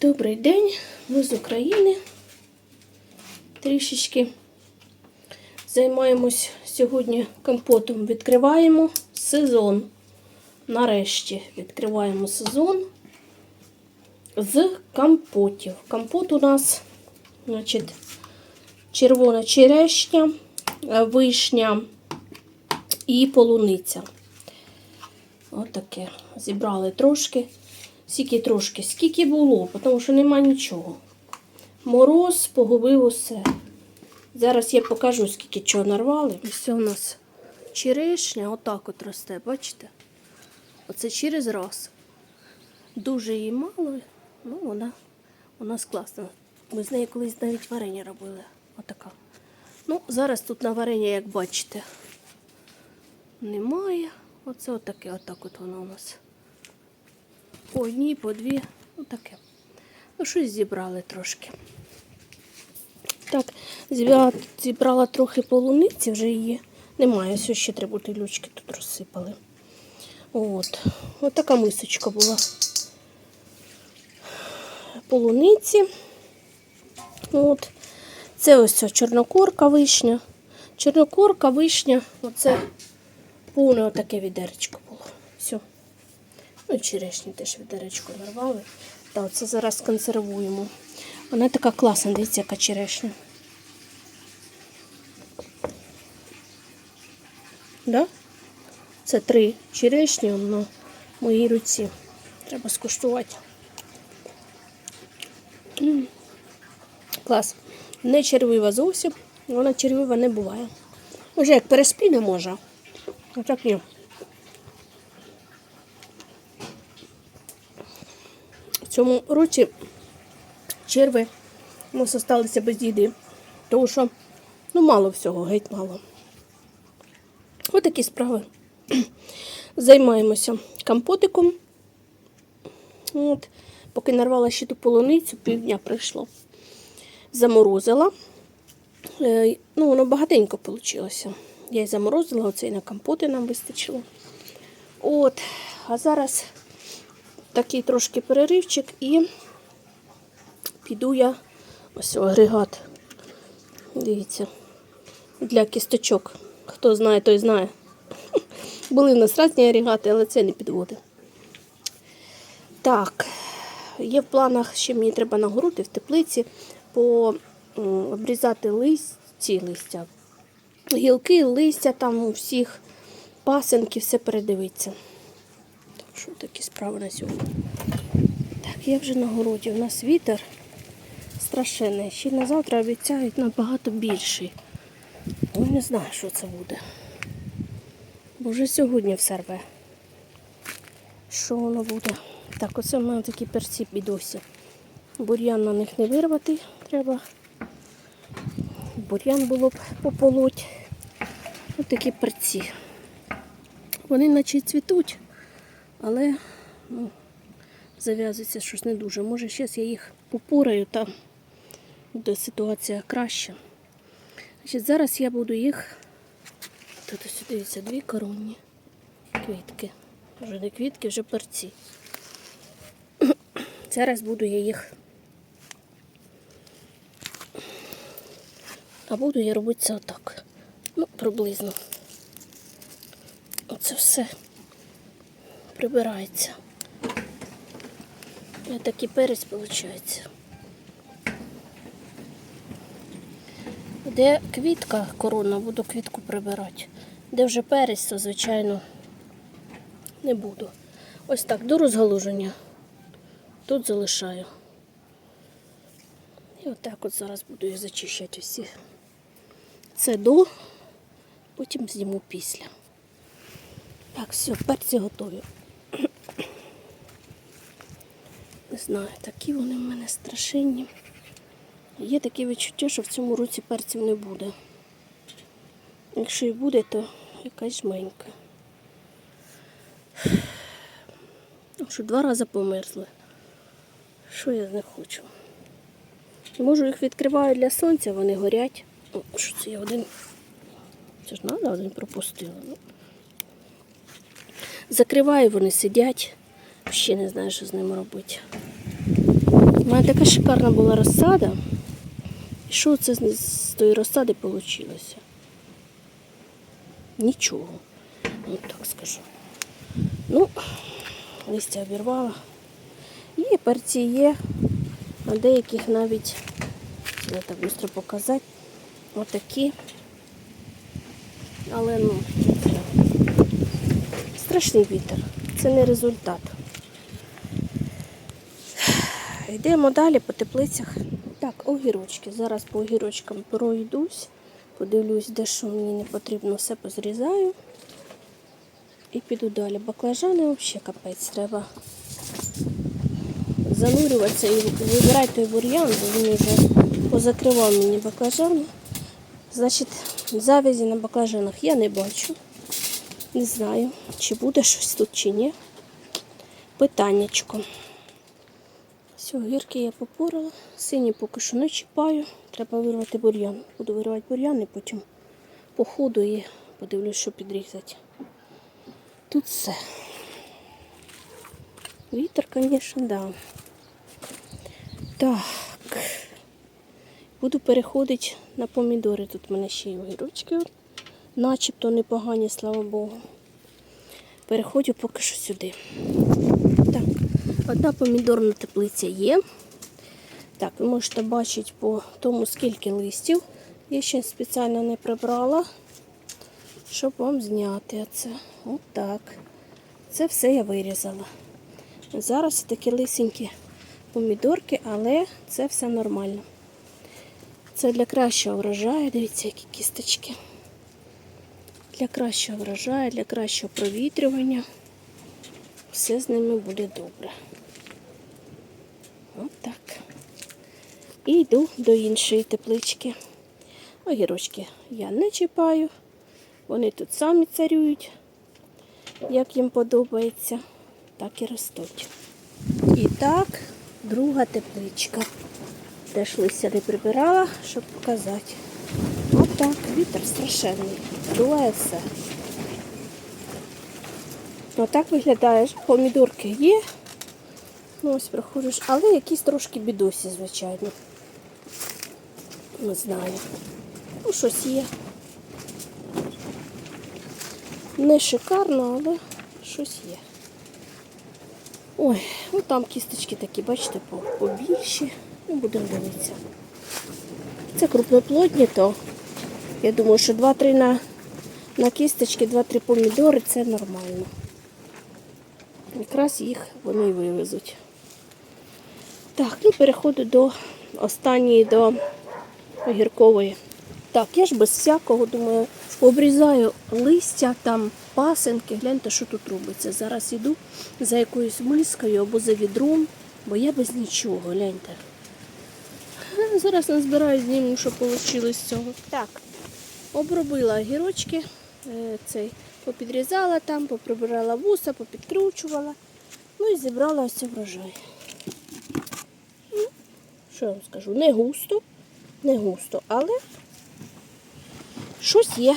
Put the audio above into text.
Добрий день, ми з України. Трішечки займаємось сьогодні компотом. Відкриваємо сезон. Нарешті відкриваємо сезон з компотів. Компот у нас, значить, червона черешня, вишня і полуниця. Отаке. Зібрали трошки. Скільки трошки, скільки було, тому що нема нічого. Мороз погубив усе. Зараз я покажу, скільки чого нарвали. Ось у нас черешня, отак от росте, бачите? Оце через раз. Дуже її мало, ну вона у нас класна. Ми з нею колись навіть варення робили. Отака. Ну, зараз тут на варення, як бачите, немає. Оце отаке, отак от воно у нас. По одній, по дві, ну таке. Ну, щось зібрали трошки. Так, зібрала, зібрала трохи полуниці, вже її немає. Ось ще три бутилючки тут розсипали. От. От така мисочка була. Полуниці. От. Це ось чорнокорка вишня. Чорнокорка, вишня, оце повне отаке відеречко було. Все. Ну, черешні теж відеречко нарвали. Та оце зараз консервуємо. Вона така класна, дивіться, яка черешня. Да? Це три черешні на моїй руці. Треба скуштувати. М. Клас. Не червива зовсім, вона червива не буває. Може, як переспіне може. А так ні. Цьому році черви нас залишилися без їди, тому що ну, мало всього, геть мало. Ось такі справи. Займаємося компотиком. От. Поки нарвала ще ту полуницю, півдня пройшло. Заморозила. Е, ну, воно багатенько вийшло. Я її заморозила, оце і на компоти нам вистачило. От, а зараз такий трошки переривчик і піду я ось агрегат. Дивіться, для кісточок. Хто знає, той знає. Були в нас різні агрегати, але це не підводить. Так, є в планах, ще мені треба нагорути в теплиці, по обрізати листі, листя, гілки, листя там у всіх пасенки, все передивиться. Що такі справи на сьогодні. Так, я вже на городі. У нас вітер страшенний. Ще на завтра обіцяють набагато більший. Ну, не знаю, що це буде. Бо вже сьогодні все рве. Що воно буде? Так, оце в мене такі перці бідосі. Бур'ян на них не вирвати треба. Бур'ян було б пополоть. Ось такі перці. Вони наче цвітуть, але ну, зав'язується щось не дуже. Може, зараз я їх попораю, та буде ситуація краща. Значить, зараз я буду їх. Тут ось дивіться, дві коронні квітки. Вже не квітки, вже перці. Зараз буду я їх. А буду я робити це отак. Ну, приблизно. Оце все прибирається. Ось такий перець виходить. Де квітка корона, буду квітку прибирати. Де вже перець, то, звичайно, не буду. Ось так, до розгалуження. Тут залишаю. І отак от зараз буду їх зачищати усі. Це до, потім зніму після. Так, все, перці готові. Не знаю, такі вони в мене страшенні. Є таке відчуття, що в цьому році перців не буде. Якщо і буде, то якась жменька. Що два рази померзли. Що я не хочу? Можу їх відкриваю для сонця, вони горять. О, що це я один. Це ж треба, один пропустила. Ну. Закриваю, вони сидять. Ще не знаю, що з ними робити. У мене така шикарна була розсада. І що це з, тої розсади вийшло? Нічого. Ну так скажу. Ну, листя обірвала. Є перці є, а деяких навіть, не так швидко показати, отакі. Але ну, страшний вітер. Це не результат. Йдемо далі по теплицях. Так, огірочки. Зараз по огірочкам пройдусь, подивлюсь, де що мені не потрібно, все позрізаю. І піду далі. Баклажани взагалі капець треба занурюватися і вибирати той бур'ян, бо він вже позакривав мені баклажани. Значить, завязі на баклажанах я не бачу. Не знаю, чи буде щось тут, чи ні. Питаннячко. Все, гірки я попорала. Сині поки що не чіпаю. Треба вирвати бур'ян. Буду вирвати бур'ян і потім по ходу і подивлюсь, що підрізати. Тут все. Вітер, звісно, да. Так. Буду переходити на помідори. Тут в мене ще й огірочки. Начебто непогані, слава Богу. Переходжу поки що сюди. Одна помідорна теплиця є. Так, ви можете бачити по тому, скільки листів. Я ще спеціально не прибрала, щоб вам зняти це. Отак. Це все я вирізала. Зараз такі лисенькі помідорки, але це все нормально. Це для кращого врожаю. Дивіться, які кісточки. Для кращого врожаю, для кращого провітрювання. Все з ними буде добре. От так. І йду до іншої теплички. Огірочки я не чіпаю. Вони тут самі царюють, як їм подобається, так і ростуть. І так, друга тепличка. Теж листя не прибирала, щоб показати. Отак, вітер страшенний. Дує все. Отак виглядає. Помідорки є. Ну, ось проходиш, але якісь трошки бідосі, звичайно. Не знаю. Ну, щось є. Не шикарно, але щось є. Ой, ну там кісточки такі, бачите, по- побільші. Ну, будемо дивитися. Це крупноплодні, то я думаю, що 2-3 на, на кісточки, 2-3 помідори це нормально. Якраз їх вони й вивезуть. Так, і переходжу до останньої, до огіркової. Так, я ж без всякого, думаю, обрізаю листя, там пасенки, гляньте, що тут робиться. Зараз іду за якоюсь мискою або за відром, бо я без нічого, гляньте. Зараз назбираю зніму, що вийшло з цього. Так, обробила огірочки, е, цей, попідрізала там, поприбирала вуса, попідкручувала. Ну і зібрала ось цей врожай. Що я вам скажу? Не густо, не густо, але щось є.